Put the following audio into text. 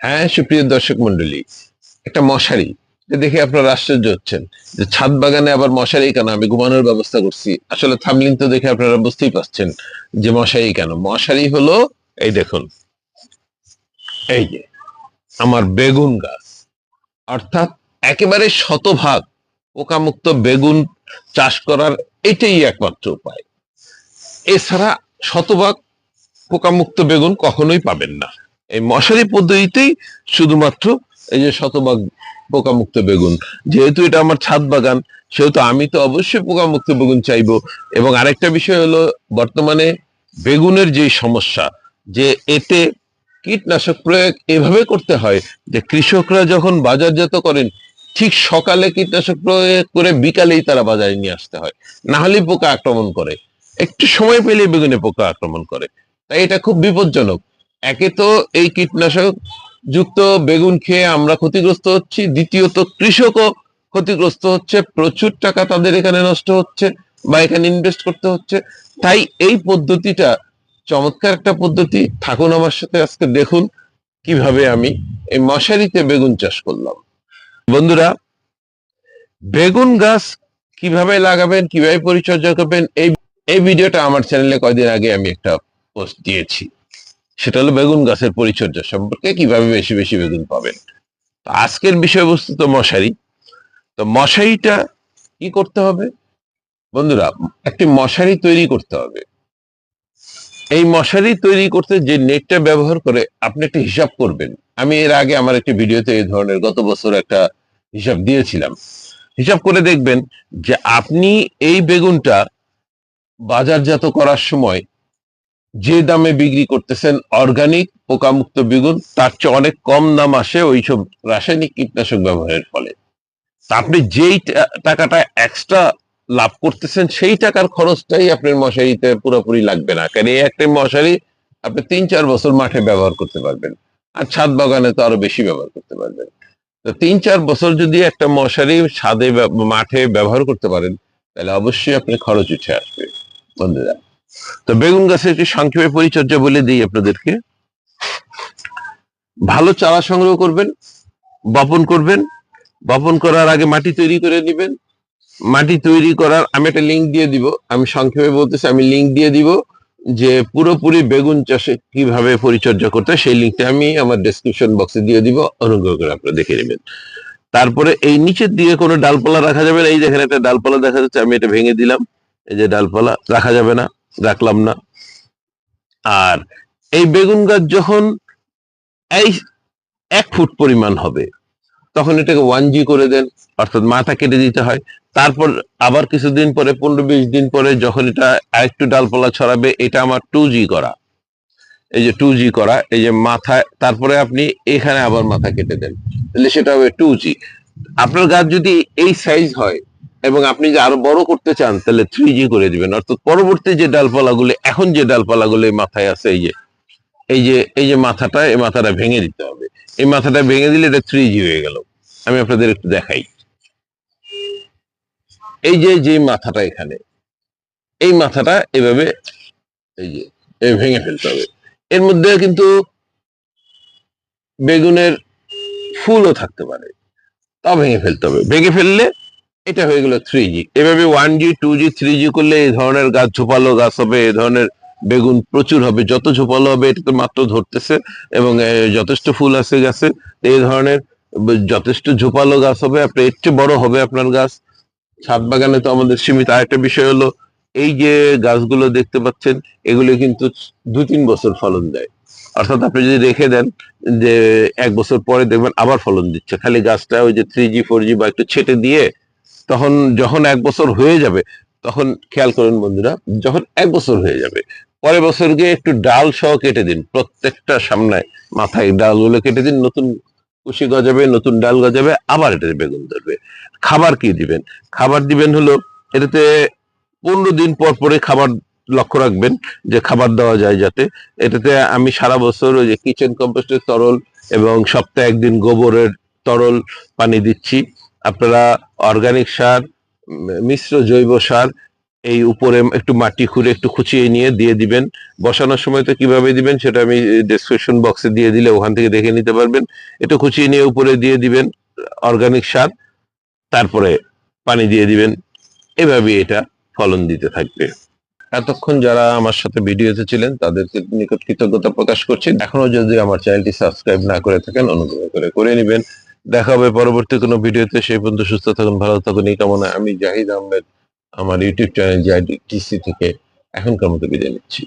হ্যাঁ সুপ্রিয় দর্শক মন্ডলী একটা মশারি দেখে আপনারা আশ্চর্য হচ্ছেন যে ছাদ বাগানে আবার মশারি কেন? আমি ঘুমানোর ব্যবস্থা করছি। আসলে থামলিন তো দেখে আপনারা বুঝতেই পারছেন যে মশারি কেন? মশারি হলো, এই দেখুন, এই যে আমার বেগুন গাছ। অর্থাৎ একেবারে শতভাগ পোকামুক্ত বেগুন চাষ করার এটাই একমাত্র উপায়। এছাড়া শতভাগ পোকামুক্ত বেগুন কখনোই পাবেন না। এই মশারি পদ্ধতিতেই শুধুমাত্র এই যে শতভাগ পোকামুক্ত বেগুন। যেহেতু এটা আমার ছাদ বাগান, সেহেতু আমি তো অবশ্যই পোকামুক্ত বেগুন চাইব। এবং আরেকটা বিষয় হলো, বর্তমানে বেগুনের যে সমস্যা, যে এতে কীটনাশক প্রয়োগ এভাবে করতে হয় যে কৃষকরা যখন বাজারজাত করেন, ঠিক সকালে কীটনাশক প্রয়োগ করে বিকালেই তারা বাজারে নিয়ে আসতে হয়। না হলেই পোকা আক্রমণ করে। একটু সময় পেলে বেগুনে পোকা আক্রমণ করে। তাই এটা খুব বিপজ্জনক। একে তো এই কীটনাশক যুক্ত বেগুন খেয়ে আমরা ক্ষতিগ্রস্ত হচ্ছি, দ্বিতীয়ত কৃষকও ক্ষতিগ্রস্ত হচ্ছে, প্রচুর টাকা তাদের এখানে নষ্ট হচ্ছে বা এখানে ইনভেস্ট করতে হচ্ছে। তাই এই পদ্ধতিটা চমৎকার একটা পদ্ধতি। থাকুন আমার সাথে আজকে, দেখুন কীভাবে আমি এই মশারিতে বেগুন চাষ করলাম। বন্ধুরা, বেগুন গাছ কীভাবে লাগাবেন, কীভাবে পরিচর্যা করবেন, এই এই ভিডিওটা আমার চ্যানেলে কয়দিন আগে আমি একটা পোস্ট দিয়েছি। সেটা হলো বেগুন গাছের পরিচর্যা সম্পর্কে কীভাবে বেশি বেশি বেগুন পাবেন। তো আজকের বিষয়বস্তু তো মশারি। তো মশারিটা কি করতে হবে? বন্ধুরা, একটি মশারি তৈরি করতে হবে। এই মশারি তৈরি করতে যে নেটটা ব্যবহার করে আপনি একটা হিসাব করবেন। আমি এর আগে আমার একটি ভিডিওতে এই ধরনের গত বছর একটা হিসাব দিয়েছিলাম। হিসাব করে দেখবেন যে আপনি এই বেগুনটা বাজারজাত করার সময় যে দামে বিক্রি করতেছেন অর্গানিক পোকামুক্ত বেগুন, তার চেয়ে অনেক কম দাম আসে ওইসব রাসায়নিক কীটনাশক ব্যবহারের ফলে। আপনি যেই টাকাটা এক্সট্রা লাভ করতেছেন, সেই টাকার খরচটাই আপনার মশারিতে পুরোপুরি লাগবে না। কারণ এই একটা মশারি আপনি তিন চার বছর মাঠে ব্যবহার করতে পারবেন। আর ছাদ বাগানে তো আরও বেশি ব্যবহার করতে পারবেন। তো তিন চার বছর যদি একটা মশারি ছাদে মাঠে ব্যবহার করতে পারেন, তাহলে অবশ্যই আপনার খরচ উঠে আসবে। বন্ধুরা তো বেগুন গাছের একটি সংক্ষেপে পরিচর্যা বলে দিই আপনাদেরকে। ভালো চারা সংগ্রহ করবেন, বপন করবেন, বপন করার আগে মাটি তৈরি করে নেবেন। মাটি তৈরি করার, আমি একটা লিঙ্ক দিয়ে দিব, আমি সংক্ষেপে বলতেছি, আমি লিঙ্ক দিয়ে দিব যে পুরোপুরি বেগুন চাষে কীভাবে পরিচর্যা করতে সেই লিঙ্কটা আমি আমার ডেসক্রিপশন বক্সে দিয়ে দিব, অনুগ্রহ করে আপনারা দেখে নেবেন। তারপরে এই নিচের দিকে কোনো ডালপালা রাখা যাবে না, এই দেখেন একটা ডালপালা দেখা যাচ্ছে, আমি এটা ভেঙে দিলাম, এই যে ডালপালা, রাখা যাবে না। রাখলাম না। আর এই বেগুন গাছ যখন এই এক ফুট পরিমাণ হবে, তখন এটাকে ওয়ান জি করে দেন, অর্থাৎ মাথা কেটে দিতে হয়। তারপর আবার কিছুদিন পরে, পনেরো বিশ দিন পরে যখন এটা আরেকটু ডালপালা ছড়াবে, এটা আমার টু জি করা। এই যে টু জি করা, এই যে মাথায় তারপরে আপনি এখানে আবার মাথা কেটে দেন। তাহলে সেটা হবে টু জি। আপনার গাছ যদি এই সাইজ হয় এবং আপনি যে আরও বড় করতে চান, তাহলে থ্রি জি করে দিবেন। অর্থাৎ পরবর্তী যে ডালপালাগুলো, এখন যে ডালপালাগুলো মাথায় আছে, এই যে এই যে এই যে মাথাটা, এই মাথাটা ভেঙে দিতে হবে। এই মাথাটা ভেঙে দিলে এটা থ্রি জি হয়ে গেল। আমি আপনাদের একটু দেখাই। এই যে যে মাথাটা এখানে, এই মাথাটা এভাবে, এই যে এই ভেঙে ফেলতে হবে। এর মধ্যে কিন্তু বেগুনের ফুলও থাকতে পারে। তাও ভেঙে ফেলতে হবে। ভেঙে ফেললে এটা হয়ে গেল থ্রি জি এভাবে one G two G three G করলে এই ধরনের গাছ ঝোপালো গাছ হবে, এই ধরনের বেগুন প্রচুর হবে। যত ঝোপালো হবে, এটা তো মাত্র ধরতেছে, এবং যথেষ্ট ফুল আছে গাছে। এই ধরনের যথেষ্ট ঝোপালো গাছ হবে, আপনার এর চেয়ে বড় হবে আপনার গাছ। ছাদ বাগানে তো আমাদের সীমিত। আরেকটা বিষয় হলো, এই যে গাছগুলো দেখতে পাচ্ছেন, এগুলো কিন্তু দু তিন বছর ফলন দেয়। অর্থাৎ আপনি যদি রেখে দেন, যে এক বছর পরে দেখবেন আবার ফলন দিচ্ছে। খালি গাছটা ওই যে থ্রি জি ফোর জি বা একটু ছেটে দিয়ে তখন যখন এক বছর হয়ে যাবে, তখন খেয়াল করেন বন্ধুরা, যখন এক বছর হয়ে যাবে, পরের বছর গিয়ে একটু ডাল সহ কেটে দিন, প্রত্যেকটা সামনে মাথায় ডালগুলো কেটে দিন, নতুন কুশি গজাবে, নতুন ডাল গজাবে, আবার এটাতে বেগুন ধরবে। খাবার কি দিবেন? খাবার দিবেন হলো, এটাতে পনেরো দিন পর পরে খাবার লক্ষ্য রাখবেন, যে খাবার দেওয়া যায় যাতে। এটাতে আমি সারা বছর ওই যে কিচেন কম্পোস্টের তরল এবং সপ্তাহে একদিন গোবরের তরল পানি দিচ্ছি। আপনারা অর্গানিক সার, মিশ্র জৈব সার এই উপরে একটু মাটি খুঁড়ে একটু খুঁচিয়ে নিয়ে দিয়ে দিবেন। বসানোর সময় তো কীভাবে দিবেন সেটা আমি ডেসক্রিপশন বক্সে দিয়ে দিলে ওখান থেকে দেখে নিতে পারবেন। একটু খুঁচিয়ে নিয়ে উপরে দিয়ে দিবেন অর্গানিক সার, তারপরে পানি দিয়ে দিবেন। এভাবে এটা ফলন দিতে থাকবে। এতক্ষণ যারা আমার সাথে ভিডিওতে ছিলেন, তাদেরকে নিকট কৃতজ্ঞতা প্রকাশ করছি। এখনও যদি আমার চ্যানেলটি সাবস্ক্রাইব না করে থাকেন, অনুগ্রহ করে করে নেবেন। দেখা হবে পরবর্তী কোনো ভিডিওতে। সেই পর্যন্ত সুস্থ থাকুন, ভালো থাকুন। এই কামনা আমি জাহিদ আহমেদ, আমার ইউটিউব চ্যানেল জাহিদ টিসি থেকে এখনকার মতো বিদায় নিচ্ছি।